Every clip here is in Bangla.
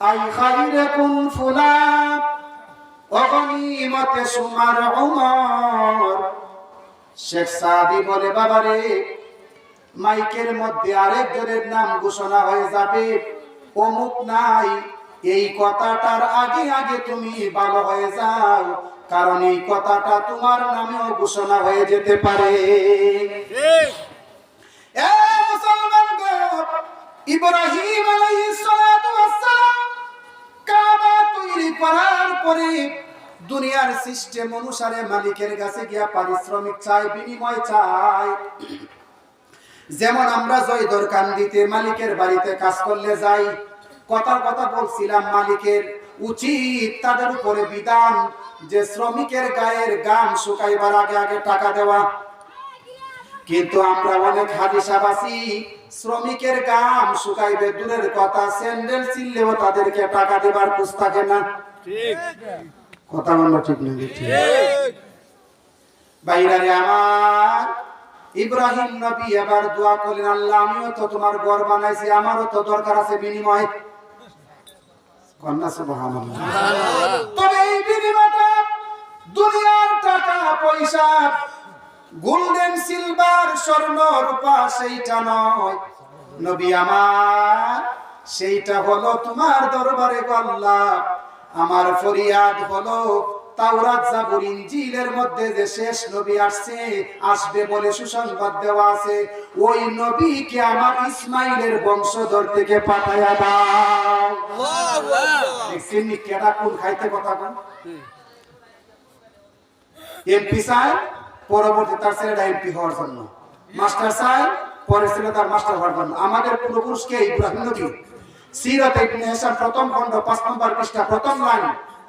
আই খাইরাকুম ফুলান অগনিমতে সুমার উমর। শেখ সাদি বলে বাবারে মাইকের মধ্যে আরেকজনের নাম ঘোষণা হয়ে যাবে। অমুক নাই এই কথাটার আগে আগে তুমি ভালো হয়ে যাও কারণ এই কথাটা তোমার নামেও ঘোষণা হয়ে যেতে পারে। ইব্রাহিম পরে দুনিয়ার সিস্টেম অনুসারে মালিকের কাছে গিয়া পারিশ্রমিক চাই, বিনিময় চাই। যেমন আমরা জয় দরকান দিতে মালিকের বাড়িতে কাজ করলে যাই, কথার কথা বলছিলাম মালিকের, উচিত তাদের উপরে বিধান যে শ্রমিকের গায়ের গাম শুকাইবার আগে আগে টাকা দেওয়া। কিন্তু আমরা অনেক হাদিসা বাসি শ্রমিকের গাম শুকাইবে, দূরের কথা, স্যান্ডেল চিনলেও তাদেরকে টাকা দেবার থাকে না কথা বলল ঠিক নেই বাইরে আমার ইব্রাহিম নবী এবার দোয়া করলেন আল্লাহ আমিও তো তোমার ঘর বানাইছি আমারও তো দরকার আছে বিনিময়। কন্যা সুবহানাল্লাহ। তবে এই বিনিময়টা দুনিয়ার টাকা পয়সা গোল্ডেন সিলভার স্বর্ণ রূপা সেইটা নয়। নবী আমার সেইটা হলো তোমার দরবারে গল্লা আমার ফরিয়াদ হলো তাওরাত জাবুর ইনজিলের মধ্যে যে শেষ নবী আসছে আসবে বলে সুসংবাদ দেওয়া আছে ওই নবীকে আমার ইসমাইলের বংশধর থেকে পাঠায়া দাও। দেখছেন কেডা কোন খাইতে কথা কোন? এমপি সাহেব পরবর্তী তার ছেলেটা এমপি হওয়ার জন্য। মাস্টার সাহেব পরে ছেলে তার মাস্টার হওয়ার জন্য। আমাদের পূর্বপুরুষকে ইব্রাহিম নবী সিরাত ইবনে হিসাম প্রথম খণ্ড পাঁচ নম্বর পৃষ্ঠা প্রথম লাইন।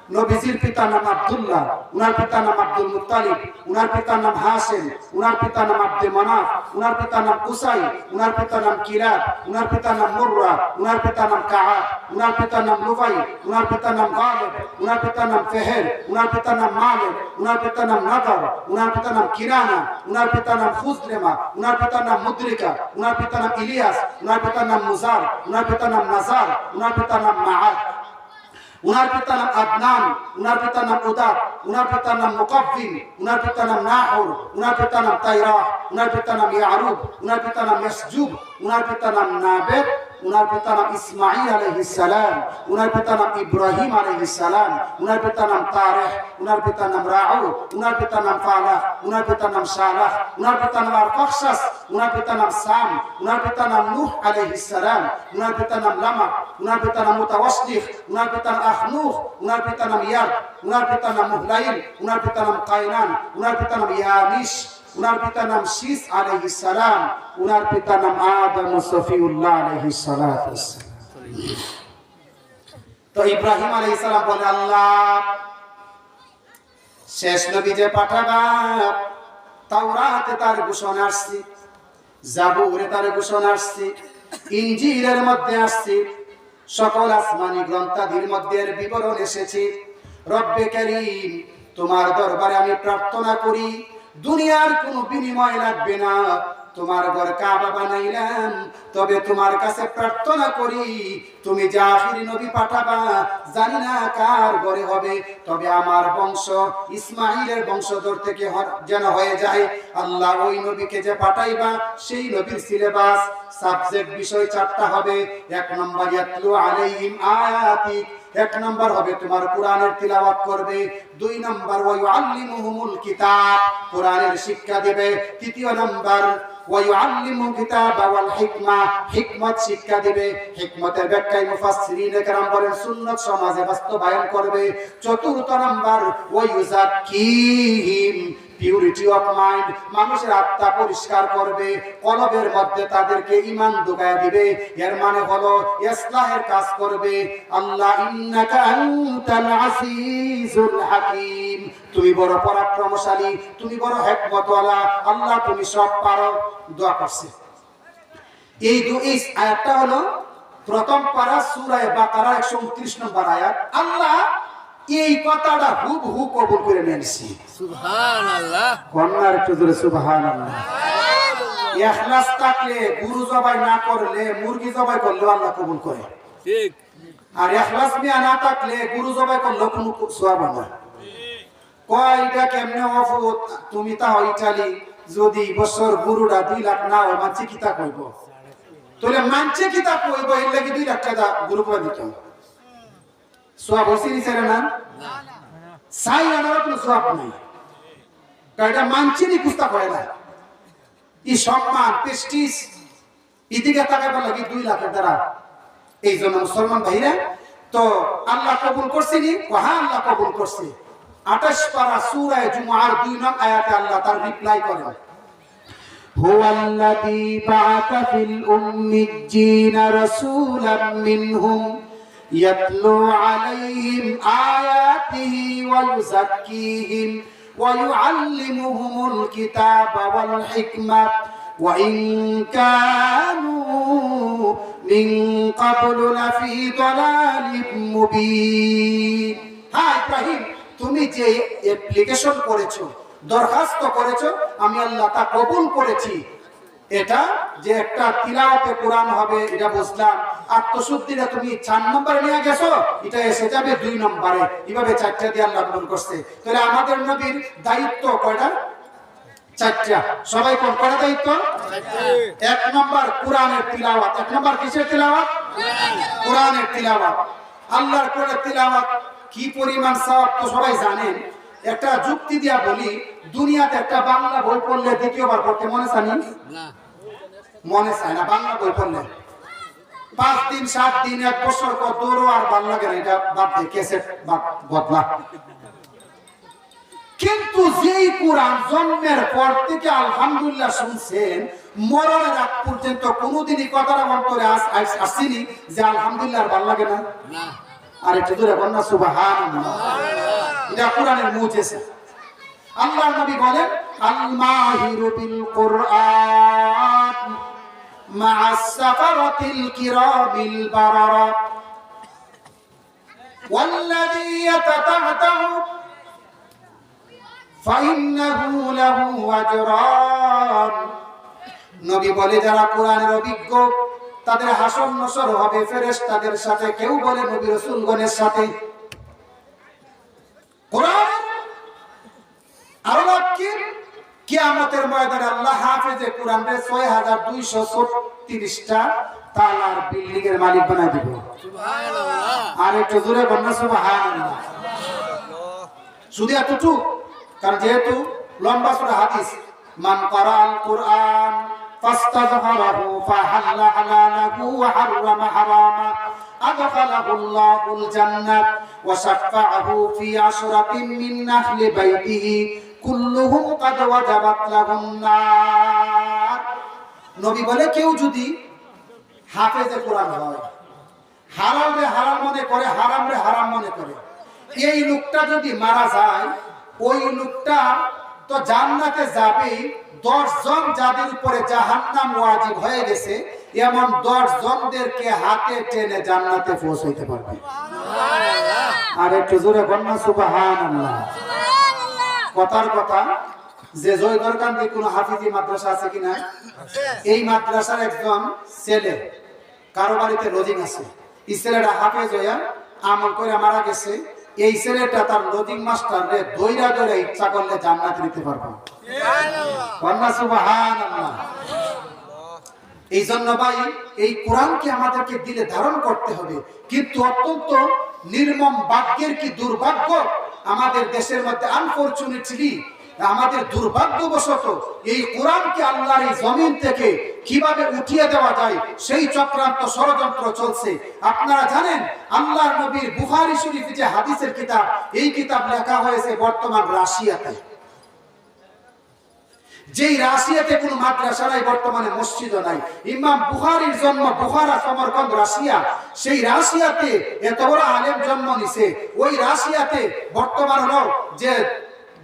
নবীজির পিতার নাম আব্দুল্লাহ উনার পিতার নাম আব্দুল মুত্তালিব উনার পিতার নাম হাসেম উনার পিতার নাম আব্দে মানাফ উনার পিতার নাম কুসাই উনার পিতার নাম কিরাত উনার পিতার নাম মুররা উনার পিতার নাম কাআব উনার পিতার নাম লুবাই উনার পিতার নাম গালিব উনার পিতার নাম ফেহের উনার পিতার নাম মালিক উনার পিতার নাম নাদার উনার পিতার নাম কিরানা উনার পিতার নাম ফুজলেমা উনার পিতার নাম মুদ্রিকা উনার পিতার নাম ইলিয়াস উনার পিতার নাম মুজার উনার পিতার নাম নাজার উনার পিতার নাম মাআদ উনার পিতার নাম আদনান উনার পিতার নাম উদার উনার পিতার নাম মুকাফিন উনার পিতার নাম নাহুর উনার পিতার নাম তাইরা উনার পিতার নাম ইয়ারুব উনার পিতার নাম ইয়াসজুব উনার পিতার নাম নাবেদ উনার পিতার নাম ইসমাইল আলাইহিস সালাম উনার পিতার নাম ইব্রাহিম আলাইহিস সালাম উনার পিতার নাম তারেহ উনার পিতার নাম রাউ উনার পিতার নাম ফালাহ উনার পিতার নাম সালাহ উনার পিতার নাম আরফাকশাস উনার পিতার নাম সাম উনার পিতার নাম নূহ আলাইহিস সালাম উনার পিতার নাম লামাক উনার পিতার নাম মুতাওয়াসলিফ উনার পিতার নাম আখনুখ উনার পিতার নাম ইয়াদ উনার পিতার নাম মুহলাইল উনার পিতার নাম কাইনান উনার পিতার নাম ইয়ানিশ উনার পিতার নাম শীস আলাইহিস সালাম উনার পিতার নাম আদম সফিউল্লাহ আলাইহিস সালাত তো ইব্রাহিম আলাইহিস সালাম বলে, আল্লাহ, শেষ নবী যে পাঠাবা, তাওরাতে তার ঘোষণা আসছে, জাবুরে তার ঘোষণা আসছে, ইনজিলের মধ্যে আসছে, সকল আসমানি গ্রন্থাদির মধ্যে বিবরণ এসেছে। রব্বে করিম, তোমার দরবারে আমি প্রার্থনা করি দুনিয়ার কোনো বিনিময় লাগবে না। তোমার ঘর কাবা বানাইলাম, তবে তোমার কাছে প্রার্থনা করি, তুমি যে আখিরি নবী পাঠাবা, জানি না কার ঘরে হবে, তবে আমার বংশ, ইসমাইলের বংশধর থেকে যেন হয়ে যায়। আল্লাহ ওই নবীকে যে পাঠাইবা, সেই নবীর সিলেবাস সাবজেক্ট বিষয় চারটা হবে। এক নম্বর, ইয়াতলু আলাইহিম আয়াতিক এক নম্বর হবে তোমার কোরআনের তিলাওয়াত করবে দুই নম্বর ওয়া ইউআল্লিমুহুমুল কিতাব কোরআনের শিক্ষা দেবে তৃতীয় নম্বর ওয়া ইউআল্লিমু কিতাবা ওয়াল হিকমা হিকমত শিক্ষা দিবে হিকমতের ব্যাখ্যায় মুফাসসিরিন کرام বলেন সুন্নাত সমাজে বাস্তবায়ন করবে চতুর্থ নম্বর ওয়া ইউজাক্কিহিম পিউরিটি অফ মাইন্ড মানুষের আত্মা পরিষ্কার করবে, কলবের মধ্যে তাদেরকে ইমান ঢুকায় দিবে, এর মানে হলো ইসলাহের কাজ করবে। আল্লাহ, ইন্নাকা আনতাল আসিজুল হাকিম। তুমি বড় পরাক্রমশালী, তুমি বড় হিকমতওয়ালা, আল্লাহ তুমি সব পারো। দোয়া করছে। এই দু, এই আয়াতটা হলো প্রথম পারা সূরা বাকারা 129 নম্বর আয়াত। আল্লাহ এই কথাটা হুবহু কবুল করে নিয়েছি কন্যার একটু জোরে সুবহানাল্লাহ। ইখলাস থাকলে গুরু জবাই না করলে মুরগি জবাই করলে আল্লাহ কবুল করে। ঠিক। আর এখলাস মিয়া না থাকলে গুরু জবাই করলে কোনো কয় এটা কেমনে অফুত? তুমি তা ইটালি যদি বছর গুরুটা দুই লাখ না হয় মানছে কিতা কইব? তাহলে মানছে কিতা কইব? এর লাগি দুই লাখ টাকা গুরু করে দিত সোয়াব হইছে নি সেরে না সাই আনার কোনো সোয়াব নাই কারণ এটা মানছে নি কুস্তা করে না ই সম্মান প্রেস্টিজ ইদিকে তাকাবার লাগি দুই লাখের দ্বারা এই জন্য মুসলমান ভাইরা তো আল্লাহ কবুল করছেনি হ্যাঁ আল্লাহ কবুল করছে আঠাশ পারা সুরায় জুমার দুই নং আয়াতে আল্লাহ তার রিপ্লাই করেন هو الذي بعث في الأميين رسولا منهم يتلو عليهم آياته ويزكيهم ويعلمهم الكتاب والحكمة وإن كانوا من قبل لفي ضلال مبين হ্যাঁ ইব্রাহিম তুমি যে অ্যাপ্লিকেশন করেছো দরখাস্ত করেছো আমি আল্লাহ তা কবুল করেছি এটা যে একটা তিলাওয়াতে কোরআন হবে এটা বুঝলাম। আত্মশুদ্ধিটা তুমি চার নম্বরে নিয়ে গেছো এটা এসে যাবে দুই নম্বরে। এভাবে চারটা দিয়ে আল্লাহ কবুল করছে। তাহলে আমাদের নবীর দায়িত্ব কয়টা? চারটা। সবাই কোন কয়টা দায়িত্ব? এক নম্বর কোরআনের তিলাওয়াত। এক নম্বর কিসের তিলাওয়াত? কোরআনের তিলাওয়াত। আল্লাহর কোরআনের তিলাওয়াত কি পরিমাণ সওয়াব তো সবাই জানেন। একটা যুক্তি দিয়া বলি দুনিয়াতে একটা বাংলা বই পড়লে দ্বিতীয়বার পড়তে মনে চানি না? মনে চায় না বাংলা বই পড়লে। পাঁচ দিন সাত দিন এক বছর দৌড়ো আর ভালো লাগে না এটা বাদ দিয়ে কেসেট বদলা। কিন্তু যেই কোরআন জন্মের পর থেকে আলহামদুলিল্লাহ শুনছেন মরণের আগ পর্যন্ত কোনোদিনই কথাটা অন্তরে আস- আস- আসেনি যে আলহামদুলিল্লাহ আর ভালো লাগে না। আর একটু দূরে বন্যা সুবাহান এটা কোরআনের মুজেছে আল্লাহ নবী বলেন আল মাহিরু বিল কোরআন مع السفرة الكرام البررة والذي يتتعتع فإنه له أجران নবী বলে যারা কোরআনের অভিজ্ঞ তাদের হাসন নসর হবে ফেরেশতাদের সাথে কেউ বলে নবী রসুলগণের সাথে কিয়ামতের ময়দানে আল্লাহ হাফেজে কোরআন রে ছয় হাজার দুইশো ছত্রিশটা তালার বিল্ডিং এর মালিক বানাই দিব সুবহানাল্লাহ আর একটু দূরে বন্যা সুবহানাল্লাহ শুধু এতটুকু কারণ যেহেতু লম্বা সুরা হাদিস মান করাল কোরআন فاستظهره فحل حلاله وحرم حراما أدخله الله الجنة وشفعه في عشرة من أهل بيته কুল্লুহুম কাদ ওয়াজাবাত লাহুন নার নবী বলে কেউ যদি হাফেজে কোরআন হয় হারাম রে হারাম মনে করে হারাম রে হারাম মনে করে এই লোকটা যদি মারা যায় ওই লোকটা তো জান্নাতে যাবে দশ জন যাদের উপরে জাহান্নাম ওয়াজিব হয়ে গেছে এমন দশ জনদেরকে হাতে টেনে জান্নাতে পৌঁছাইতে পারবে। আর একটু জোরে বন্যা সুবাহ কথার কথা, যে জয়দরকান্দি কোন হাফিজি মাদ্রাসা আছে কিনা এই মাদ্রাসার একজন ছেলে, কারও বাড়িতে লজিং আছে। এই ছেলেটা হাফেজ হইয়া আমল করে মারা গেছে। এই ছেলেটা তার লজিং মাস্টার রে দইরা দইরা ইচ্ছা করলে জান্নাত নিতে পারব। এই জন্য ভাই, এই কোরআনকে আমাদেরকে দিলে ধারণ করতে হবে। কিন্তু অত্যন্ত নির্মম বাক্যের কি দুর্ভাগ্য? আমাদের দেশের মধ্যে আনফর্চুনেটলি আমাদের দুর্ভাগ্যবশত এই কোরআনকে আল্লাহর এই জমিন থেকে কীভাবে উঠিয়ে দেওয়া যায়, সেই চক্রান্ত ষড়যন্ত্র চলছে। আপনারা জানেন, আল্লাহর নবীর বুহারি শরীফ যে হাদিসের কিতাব, এই কিতাব লেখা হয়েছে বর্তমান রাশিয়াতে। যেই রাশিয়াতে কোন মাদ্রাসা নাই, বর্তমানে মসজিদ নাই। ইমাম বুহারির জন্ম বুখারা সমরকন্দ রাশিয়া। সেই রাশিয়াতে এত বড় আলেম জন্ম নিছে। ওই রাশিয়াতে বর্তমান হলো যে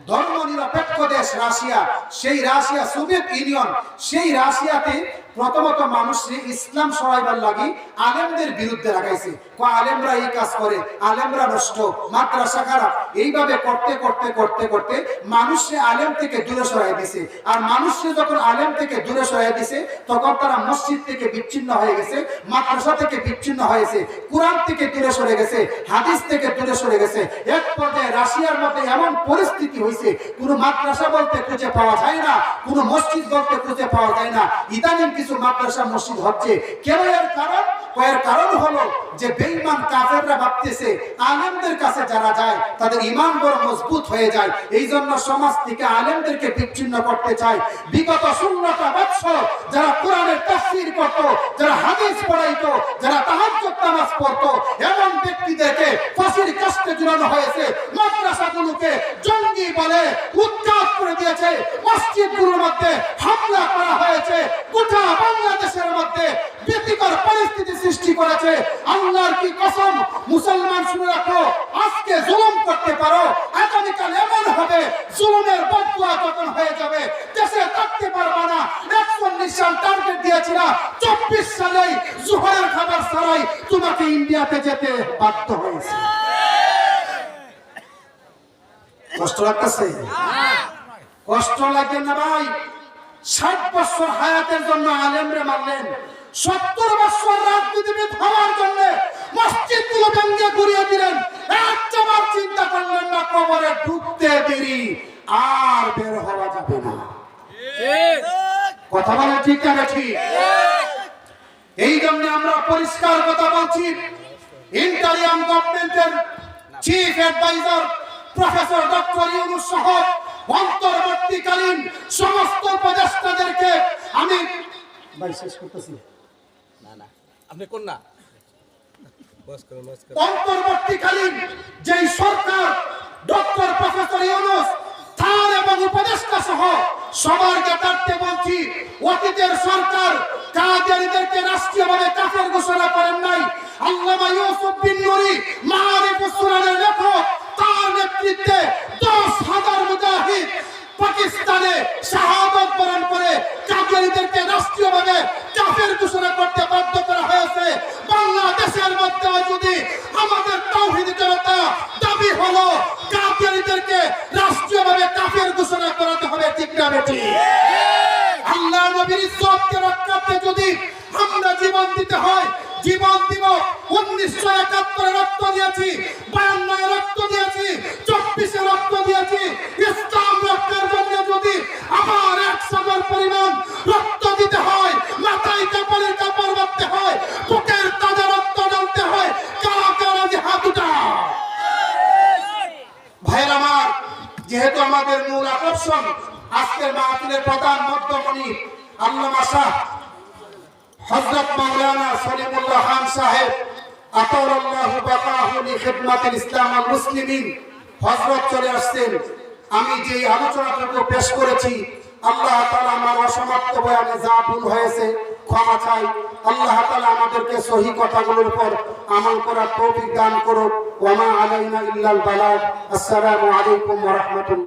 ধর্ম নিরপেক্ষ দেশ রাশিয়া। সেই রাশিয়া, সোভিয়েত ইউনিয়ন। সেই রাশিয়াতে প্রথমত মানুষকে ইসলাম সরাইবার লাগি আলেমদের বিরুদ্ধে লাগাইছে। আলেমরা এই কাজ করে, আলেমরা নষ্ট, মাদ্রাসা খারাপ। এইভাবে করতে করতে করতে করতে মানুষকে আলেম থেকে দূরে সরাই দিছে। আর মানুষকে যখন আলেম থেকে দূরে সরাই দিছে, তখন তারা মসজিদ থেকে বিচ্ছিন্ন হয়ে গেছে, মাদ্রাসা থেকে বিচ্ছিন্ন হয়েছে, কোরআন থেকে দূরে সরে গেছে, হাদিস থেকে দূরে সরে গেছে। এক পর্যায়ে রাশিয়ার মধ্যে এমন পরিস্থিতি হয়েছে কোনো মাদ্রাসা বলতে খুঁজে পাওয়া যায় না, কোনো মসজিদ বলতে খুঁজে পাওয়া যায় না। ইদানিং কিছু মাদ্রাসা মসজিদ হচ্ছে। কেন এর কারণ? এর কারণ হলো যে বেঈমান কাফেররা ভাবতেছে, আলেমদের কাছে যারা যায়, তাদের ইমান বড় মজবুত হয়ে যায়। এই জন্য সমাজ থেকে আলেমদেরকে বিচ্ছিন্ন করতে চায়। বিগত শূন্যটা বৎসর যারা কোরআনের তাফসীর করত, যারা হাদিস পড়াইতো, যারা তাহাজ্জুদ নামাজ পড়তো, এমন ব্যক্তিদেরকে ফাঁসির কাস্তে ঝুলানো হয়েছে। মাদ্রাসাগুলোকে জঙ্গি বলে উৎখাত করে দিয়েছে। মসজিদগুলোর মধ্যে হামলা করা হয়েছে। গোটা বাংলাদেশের মধ্যে ভীতিকর পরিস্থিতি সৃষ্টি করেছে। আল্লাহর কি কসম? মুসলমান শুনে রাখো, আজকে জুলুম করতে পারো, আগামীকাল এমন হবে, জুলুমের বদুয়া তখন হয়ে যাবে। দেশে থাকতে পারবে না। একচল্লিশ সাল টার্গেট দিয়েছিলাম চব্বিশ সালেই জোহরের খাবার ছাড়াই তোমাকে ইন্ডিয়াতে যেতে বাধ্য হয়েছে। কষ্ট লাগতেছে? কষ্ট লাগে না ভাই। ষাট বছর হায়াতের জন্য আলেমরে মারলেন। সত্তর বছর রাজনীতিবিদ হওয়ার জন্য মসজিদগুলো ভেঙে ঘুরিয়ে দিলেন। একবার চিন্তা করলেন না, কবরে ঢুকতে দেরি, আর বের হওয়া যাবে না। কথা বলা ঠিক ঠিক? এই জন্য আমরা পরিষ্কার কথা বলছি। ইন্টারিয়াম গভর্নমেন্টের chief adviser professor doctor Yunus সহ অন্তর্বর্তীকালীন সমস্ত উপদেষ্টাদেরকে আমি ভাই শেষ করতেছি। না না আপনি কোন না? অন্তর্বর্তীকালীন যেই সরকার ডক্টর প্রফেসর ইউনুস তার এবং উপদেষ্টা সহ সবার জ্ঞাতার্থে বলছি, অতীতের সরকার কাদেরদেরকে রাষ্ট্রীয়ভাবে কাফের ঘোষণা করেন নাই। আল্লামা ইউসুফ বিন নুরি মাআরিফুস সুনানের লেখক, তার নেতৃত্বে দশ হাজার মুজাহিদ পাকিস্তানে শাহাদত বরণ করে কাদেরদেরকে রাষ্ট্রীয়ভাবে কাফের ঘোষণা করতে বাধ্য করা হয়েছে। বাংলাদেশের মধ্যে যদি আমাদের তাওহীদ জনতা দাবি হলো কাফেরদেরকে রাষ্ট্রীয়ভাবে কাফের ঘোষণা করাতে হবে ঠিক না বেটি আল্লাহ নবীর ইজ্জতকে রক্ষাতে যদি আমরা জীবন দিতে হয়, জীবন দিব উনিশশো একাত্তরে রক্ত প্রধান মধ্যমণি আল্লামা শাহ হযরত মাওলানা সলিমুল্লাহ খান সাহেব বাকাহু লি খিদমাতিল ইসলাম মুসলিমিন। হযরত চলে আসছেন। আমি যে আলোচনাটুকু পেশ করেছি, আল্লাহ তাআলা আমার অসমাপ্ত বয়ানে যা ভুল হয়েছে ক্ষমা চাই। আল্লাহ তাআলা আমাদেরকে সহি কথাগুলোর উপর আমল করার তৌফিক দান করুন ওয়া মা আলাইনা ইল্লাল বালাগ। আসসালামু আলাইকুম ওয়া রাহমাতুল্লাহ।